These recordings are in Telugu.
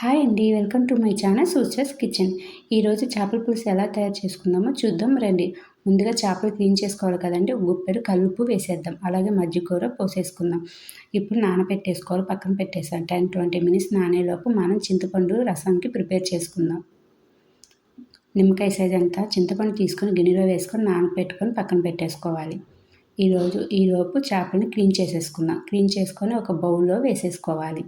హాయ్ అండి వెల్కమ్ టు మై ఛానల్ సూచర్స్ కిచెన్. ఈరోజు చేపల పులుసు ఎలా తయారు చేసుకుందామో చూద్దాం రండి. ముందుగా చేపలు క్లీన్ చేసుకోవాలి కదండి ఉప్పెడు కలుపు వేసేద్దాం. అలాగే మజ్జిగూర పోసేసుకుందాం. ఇప్పుడు నానబెట్టేసుకోవాలి పక్కన పెట్టేసాం టెన్ ట్వంటీ మినిట్స్ నానేలోపు మనం చింతపండు రసంకి ప్రిపేర్ చేసుకుందాం. నిమ్మకాయ సైజ్ అంతా చింతపండు తీసుకొని గిన్నెలో వేసుకొని నానబెట్టుకొని పక్కన పెట్టేసుకోవాలి. ఈరోజు ఈలోపు చేపలను క్లీన్ చేసేసుకుందాం. క్లీన్ చేసుకొని ఒక బౌల్లో వేసేసుకోవాలి.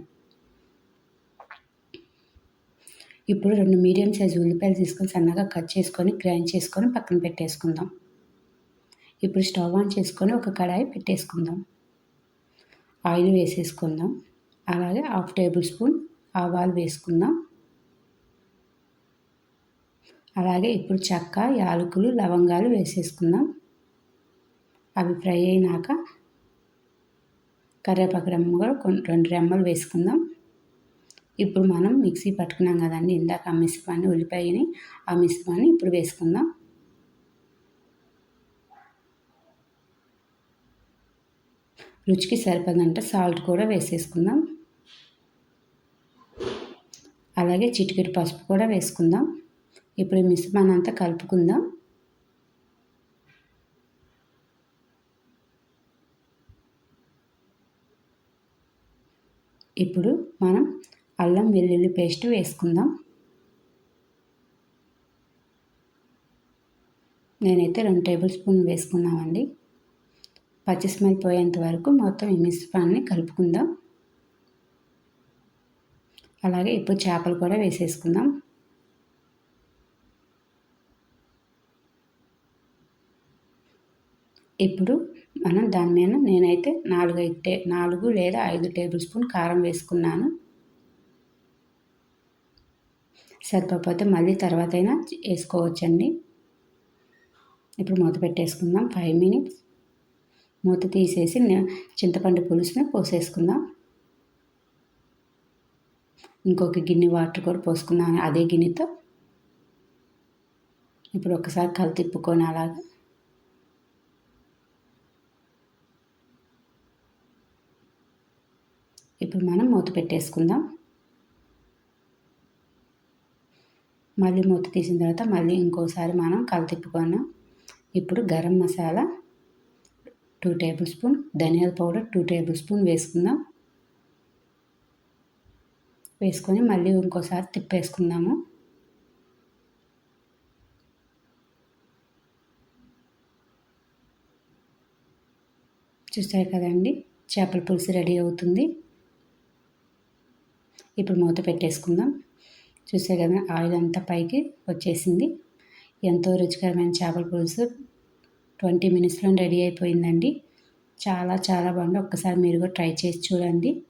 ఇప్పుడు రెండు మీడియం సైజు ఉల్లిపాయలు తీసుకొని సన్నగా కట్ చేసుకొని గ్రైండ్ చేసుకొని పక్కన పెట్టేసుకుందాం. ఇప్పుడు స్టవ్ ఆన్ చేసుకొని ఒక కడాయి పెట్టేసుకుందాం. ఆయిల్ వేసేసుకుందాం. అలాగే హాఫ్ టేబుల్ స్పూన్ ఆవాలు వేసుకుందాం. అలాగే ఇప్పుడు చెక్క యాలకులు లవంగాలు వేసేసుకుందాం. అవి ఫ్రై అయినాక కరివేపాకు రెమ్మ కూడా రెండు రెమ్మలు వేసుకుందాం. ఇప్పుడు మనం మిక్సీ పట్టుకున్నాం కదండి ఇందాక ఆ మిశ్రమాన్ని ఉల్లిపాయని ఆ మిశ్రమాన్ని ఇప్పుడు వేసుకుందాం. రుచికి సరిపడంత సాల్ట్ కూడా వేసేసుకుందాం. అలాగే చిటికెడు పసుపు కూడా వేసుకుందాం. ఇప్పుడు ఈ మిశ్రమాన్ని అంతా కలుపుకుందాం. ఇప్పుడు మనం అల్లం వెల్లుల్లి పేస్ట్ వేసుకుందాం. నేనైతే రెండు టేబుల్ స్పూన్ వేసుకున్నామండి పచ్చిస్మెల్ పోయేంత వరకు మొత్తం ఈ మిశ్రమాన్ని కలుపుకుందాం. అలాగే ఇప్పుడు చేపలు కూడా వేసేసుకుందాం. ఇప్పుడు మనం దాని మీద నేనైతే నాలుగు ఐదు నాలుగు లేదా ఐదు టేబుల్ స్పూన్ కారం వేసుకున్నాను. సరిపోతే మళ్ళీ తర్వాత అయినా వేసుకోవచ్చండి. ఇప్పుడు మూత పెట్టేసుకుందాం. Five minutes. మూత తీసేసి చింతపండు పులుసుని పోసేసుకుందాం. ఇంకొక గిన్నె వాటర్ కూడా పోసుకుందాం అదే గిన్నెతో. ఇప్పుడు ఒకసారి కళ్ళు తిప్పుకొని అలాగా. ఇప్పుడు మనం మూత పెట్టేసుకుందాం. మళ్ళీ మూత తీసిన తర్వాత మళ్ళీ ఇంకోసారి మనం కలతిప్పుకున్నాం ఇప్పుడు garam masala two table spoon ధనియాల పౌడర్ టూ టేబుల్ స్పూన్ వేసుకుందాం. వేసుకొని మళ్ళీ ఇంకోసారి తిప్పేసుకుందాము. చూస్తారు కదండి చేపల పులుసు రెడీ అవుతుంది. ఇప్పుడు మూత పెట్టేసుకుందాం. చూసే కదా ఆయిల్ అంతా పైకి వచ్చేసింది. ఎంతో రుచికరమైన చేపల పులుసు. ట్వంటీ మినిట్స్లో రెడీ అయిపోయిందండి. చాలా చాలా బాగుంది. ఒక్కసారి మీరు కూడా ట్రై చేసి చూడండి.